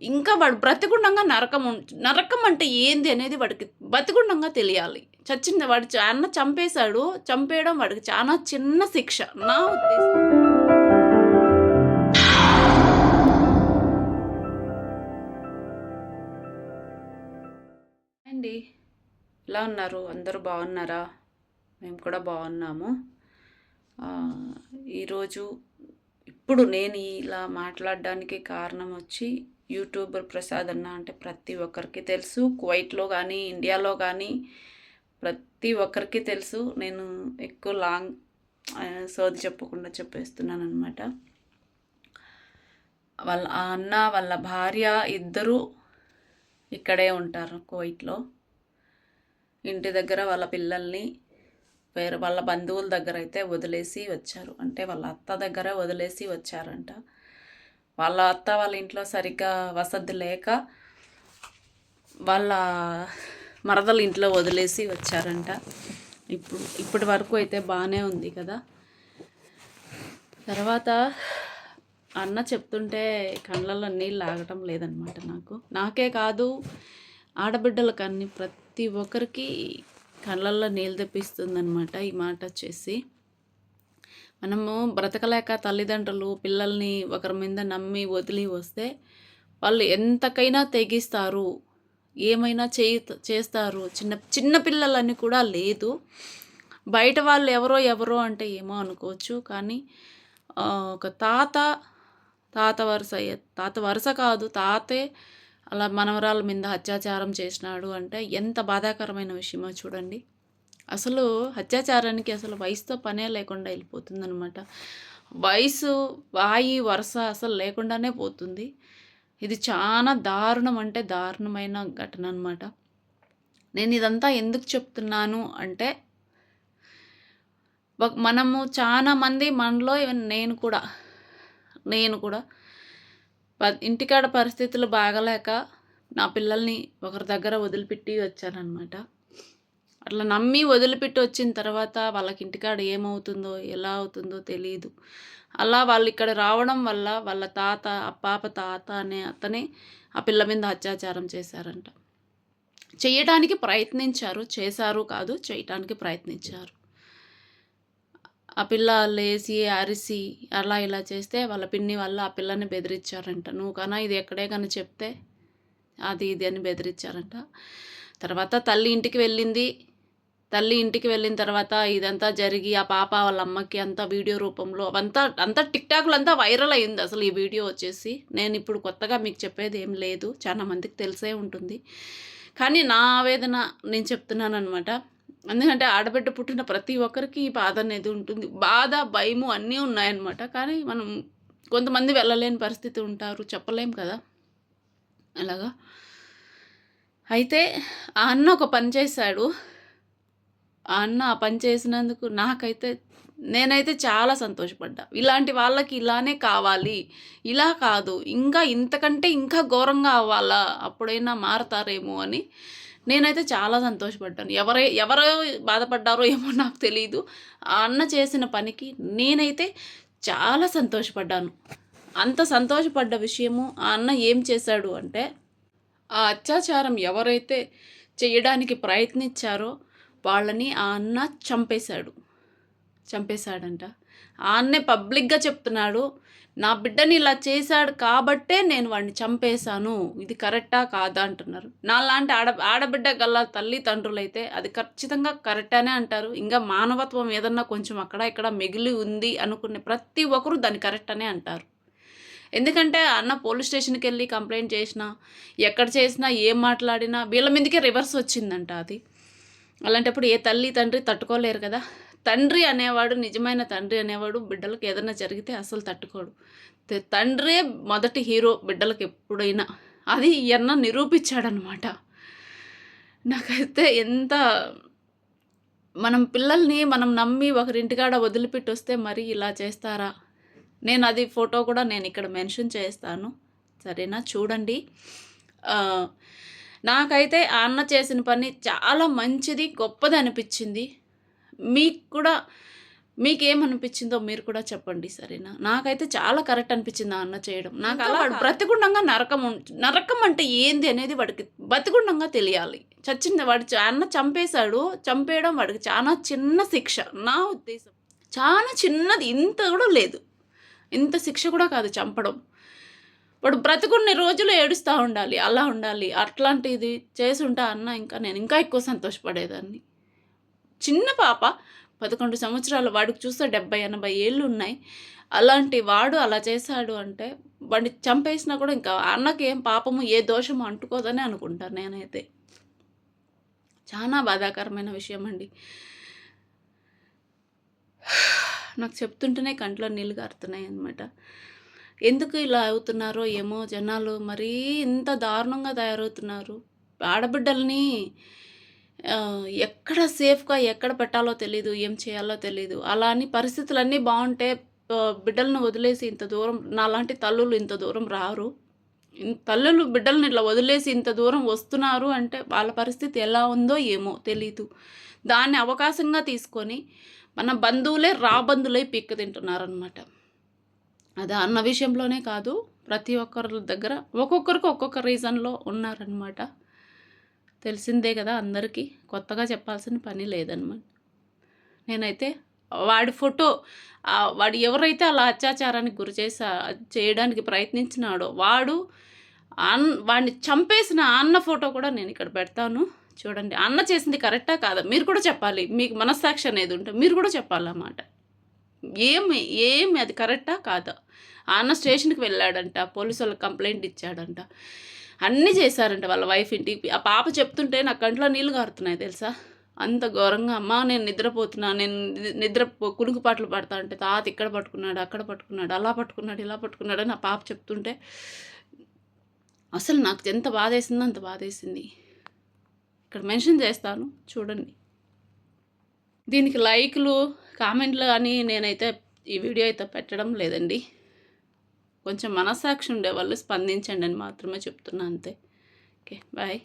ఇంకా వాడు బ్రతికుండంగా నరకం నరకం అంటే ఏంది అనేది వాడికి బతికుండంగా తెలియాలి. చచ్చింది వాడు అన్న చంపేశాడు చంపేయడం వాడికి చాలా చిన్న శిక్ష. నా ఉద్దేశం. అండి ఎలా ఉన్నారు? అందరూ బాగున్నారా? మేము కూడా బాగున్నాము. ఈరోజు ఇప్పుడు నేను ఇలా మాట్లాడడానికి కారణం వచ్చి యూట్యూబర్ ప్రసాద్ అన్న అంటే ప్రతి ఒక్కరికి తెలుసు. కువైట్లో కానీ ఇండియాలో కానీ ప్రతి ఒక్కరికి తెలుసు. నేను ఎక్కువ లాంగ్ సోది చెప్పకుండా చెప్పేస్తున్నాను అనమాట వాళ్ళ ఆ అన్న వాళ్ళ భార్య ఇద్దరూ ఇక్కడే ఉంటారు కువైట్లో. ఇంటి దగ్గర వాళ్ళ పిల్లల్ని వేరే వాళ్ళ బంధువుల దగ్గర అయితే వదిలేసి వచ్చారు. అంటే వాళ్ళ అత్త దగ్గర వదిలేసి వచ్చారంట. వాళ్ళ అత్త వాళ్ళ ఇంట్లో సరిగ్గా వసతి లేక వాళ్ళ మరదలు ఇంట్లో వదిలేసి వచ్చారంట. ఇప్పుడు ఇప్పటి వరకు అయితే బాగానే ఉంది కదా. తర్వాత అన్న చెప్తుంటే కళ్ళల్లో నీళ్ళు ఆగటం లేదనమాట నాకు. నాకే కాదు ఆడబిడ్డల అన్ని ప్రతి ఒక్కరికి కళ్ళల్లో నీళ్ళు తెప్పిస్తుందనమాట ఈ మాట వచ్చేసి. మనము బ్రతకలేక తల్లిదండ్రులు పిల్లల్ని ఒకరి మీద నమ్మి వదిలి వస్తే వాళ్ళు ఎంతకైనా తెగిస్తారు. ఏమైనా చేయి చేస్తారు. చిన్న చిన్న పిల్లలని కూడా లేదు. బయట వాళ్ళు ఎవరో ఎవరో అంటే ఏమో అనుకోవచ్చు. కానీ ఒక తాత తాత వరుస తాత వరుస కాదు. తాతే అలా మనవరాల మీద అత్యాచారం చేసినాడు అంటే ఎంత బాధాకరమైన విషయమో చూడండి. అసలు అత్యాచారానికి అసలు వయసుతో పనే లేకుండా వెళ్ళిపోతుందనమాట వయసు వాయి వరుస అసలు లేకుండానే పోతుంది. ఇది చాలా దారుణం అంటే దారుణమైన ఘటన అనమాట నేను ఇదంతా ఎందుకు చెప్తున్నాను అంటే మనము చాలా మంది మనలో నేను కూడా నేను కూడా ప- ఇంటికాడ పరిస్థితులు బాగలేక నా పిల్లల్ని ఒకరి దగ్గర వదిలిపెట్టి వచ్చానన్నమాట. అట్లా నమ్మి వదిలిపెట్టి వచ్చిన తర్వాత వాళ్ళకి ఇంటికాడ ఏమవుతుందో ఎలా అవుతుందో తెలియదు అలా వాళ్ళు ఇక్కడ రావడం వల్ల వాళ్ళ తాత ఆ పాప తాత అనే అతనే ఆ పిల్ల మీద అత్యాచారం చేశారంట. చేయటానికి ప్రయత్నించారు చేశారు కాదు చేయటానికి ప్రయత్నించారు. ఆ పిల్ల లేచి అరిసి అలా ఇలా చేస్తే వాళ్ళ పిన్ని వాళ్ళు ఆ పిల్లని బెదిరించారంట. నువ్వు కన్నా ఇది ఎక్కడే కానీ చెప్తే అది ఇది అని బెదిరించారంట. తర్వాత తల్లి ఇంటికి వెళ్ళింది. తల్లి ఇంటికి వెళ్ళిన తర్వాత ఇదంతా జరిగి ఆ పాప వాళ్ళ అమ్మకి అంతా వీడియో రూపంలో అవంతా అంతా టిక్ టాక్లో అంతా వైరల్ అయింది అసలు ఈ వీడియో వచ్చేసి. నేను ఇప్పుడు కొత్తగా మీకు చెప్పేది ఏం లేదు. చాలా మందికి తెలిసే ఉంటుంది. కానీ నా ఆవేదన నేను చెప్తున్నాను అనమాట ఎందుకంటే ఆడబిడ్డ పుట్టిన ప్రతి ఒక్కరికి ఈ బాధ అనేది ఉంటుంది. బాధ భయము అన్నీ ఉన్నాయన్నమాట. కానీ మనం కొంతమంది వెళ్ళలేని పరిస్థితి ఉంటారు. చెప్పలేం కదా. అలాగా? అయితే ఆ అన్న ఒక పని చేశాడు. అన్న ఆ పని చేసినందుకు నాకైతే నేనైతే చాలా సంతోషపడ్డా. ఇలాంటి వాళ్ళకి ఇలానే కావాలి. ఇలా కాదు. ఇంకా ఇంతకంటే ఇంకా ఘోరంగా అవ్వాలా? అప్పుడైనా మారతారేమో అని నేనైతే చాలా సంతోషపడ్డాను. ఎవరై ఎవరో బాధపడ్డారో ఏమో నాకు తెలియదు ఆ అన్న చేసిన పనికి నేనైతే చాలా సంతోషపడ్డాను. అంత సంతోషపడ్డ విషయము ఆ అన్న ఏం చేశాడు అంటే ఆ అత్యాచారం ఎవరైతే చేయడానికి ప్రయత్నించారో వాళ్ళని ఆ అన్న చంపేశాడు. చంపేశాడంట. ఆ అన్నే పబ్లిక్గా చెప్తున్నాడు నా బిడ్డని ఇలా చేశాడు కాబట్టే నేను వాడిని చంపేశాను. ఇది కరెక్టా కాదా? అంటున్నారు. నాలాంటి ఆడ ఆడబిడ్డ గల తల్లిదండ్రులు అయితే అది ఖచ్చితంగా కరెక్టానే అంటారు. ఇంకా మానవత్వం ఏదన్నా కొంచెం అక్కడ ఇక్కడ మిగిలి ఉంది అనుకునే ప్రతి ఒక్కరూ దాన్ని కరెక్ట్ అనే అంటారు. ఎందుకంటే అన్న పోలీస్ స్టేషన్కి వెళ్ళి కంప్లైంట్ చేసినా ఎక్కడ చేసినా ఏం మాట్లాడినా వీళ్ళ మీదకే రివర్స్ వచ్చిందంట అది. అలాంటప్పుడు ఏ తల్లి తండ్రి తట్టుకోలేరు కదా. తండ్రి అనేవాడు నిజమైన తండ్రి అనేవాడు బిడ్డలకు ఏదైనా జరిగితే అసలు తట్టుకోడు. తండ్రే మొదటి హీరో బిడ్డలకు ఎప్పుడైనా. అది ఎన్న నిరూపించాడనమాట. నాకైతే ఎంత మనం పిల్లల్ని మనం నమ్మి ఒకరింటికాడ వదిలిపెట్టి వస్తే మరి ఇలా చేస్తారా? నేను అది ఫోటో కూడా నేను ఇక్కడ మెన్షన్ చేస్తాను. సరేనా? చూడండి. నాకైతే ఆ అన్న చేసిన పని చాలా మంచిది గొప్పది అనిపించింది. మీకు కూడా మీకేమనిపించిందో మీరు కూడా చెప్పండి సరేనా? నాకైతే చాలా కరెక్ట్ అనిపించింది ఆ అన్న చేయడం. నాకు అలా వాడు బ్రతికుండంగా నరకం నరకం అంటే ఏంది అనేది వాడికి బతికుండంగా తెలియాలి. చచ్చింది వాడు అన్న చంపేశాడు చంపేయడం వాడికి చాలా చిన్న శిక్ష. నా ఉద్దేశం చాలా చిన్నది. ఇంత కూడా లేదు. ఇంత శిక్ష కూడా కాదు చంపడం. వాడు బ్రతుకున్న రోజులు ఏడుస్తూ ఉండాలి అలా ఉండాలి అట్లాంటిది చేసుంటా అన్న ఇంకా నేను ఇంకా ఎక్కువ సంతోషపడేదాన్ని. చిన్న పాప పదకొండు సంవత్సరాలు వాడికి చూస్తే డెబ్బై ఎనభై ఏళ్ళు ఉన్నాయి. అలాంటి వాడు అలా చేశాడు అంటే వాడిని చంపేసినా కూడా ఇంకా అన్నకి ఏం పాపము ఏ దోషము అంటుకోదని అనుకుంటాను నేనైతే. చాలా బాధాకరమైన విషయం అండి. నాకు చెప్తుంటేనే కంట్లో నీళ్ళు కారుతున్నాయి అనమాట ఎందుకు ఇలా అవుతున్నారో ఏమో జనాలు మరీ ఇంత దారుణంగా తయారవుతున్నారు. ఆడబిడ్డల్ని ఎక్కడ సేఫ్గా ఎక్కడ పెట్టాలో తెలీదు ఏం చేయాలో తెలీదు. అలా అని పరిస్థితులన్నీ బాగుంటే బిడ్డలను వదిలేసి ఇంత దూరం నాలాంటి తల్లులు ఇంత దూరం రారు. తల్లులు బిడ్డలను ఇట్లా వదిలేసి ఇంత దూరం వస్తున్నారు అంటే వాళ్ళ పరిస్థితి ఎలా ఉందో ఏమో తెలీదు. దాన్ని అవకాశంగా తీసుకొని మన బంధువులే రాబంధులై పిక్క తింటున్నారనమాట అది అన్న విషయంలోనే కాదు ప్రతి ఒక్కరి దగ్గర ఒక్కొక్కరికి ఒక్కొక్క రీజన్లో ఉన్నారనమాట తెలిసిందే కదా అందరికీ కొత్తగా చెప్పాల్సిన పని లేదనమాట నేనైతే వాడి ఫోటో వాడు ఎవరైతే అలా అత్యాచారానికి గురి చేసా చేయడానికి ప్రయత్నించినాడో వాడు అన్ వాడిని చంపేసిన అన్న ఫోటో కూడా నేను ఇక్కడ పెడతాను. చూడండి అన్న చేసింది కరెక్టా కాదా? మీరు కూడా చెప్పాలి. మీకు మనస్సాక్షి అనేది ఉంటే మీరు కూడా చెప్పాలన్నమాట. ఏమి ఏమి అది కరెక్టా కాదా? అన్న స్టేషన్కి వెళ్ళాడంట పోలీసు వాళ్ళకి కంప్లైంట్ ఇచ్చాడంట. అన్నీ చేశారంట వాళ్ళ వైఫ్ ఇంటికి. ఆ పాప చెప్తుంటే నా కంట్లో నీళ్ళు కారుతున్నాయి తెలుసా? అంత ఘోరంగా అమ్మ నేను నిద్రపోతున్నా నేను నిద్ర కునుకు పాటలు పడతా అంటే తాత ఇక్కడ పట్టుకున్నాడు అక్కడ పట్టుకున్నాడు అలా పట్టుకున్నాడు ఇలా పట్టుకున్నాడు అని ఆ పాప చెప్తుంటే అసలు నాకు ఎంత బాధేసిందో అంత బాధేసింది. ఇక్కడ మెన్షన్ చేస్తాను చూడండి. దీనికి లైక్లు కామెంట్లు అని నేనైతే ఈ వీడియో అయితే పెట్టడం లేదండి. కొంచెం మనస్సాక్షి ఉండే వాళ్ళు స్పందించండి అని మాత్రమే చెప్తున్నా అంతే. Okay bye.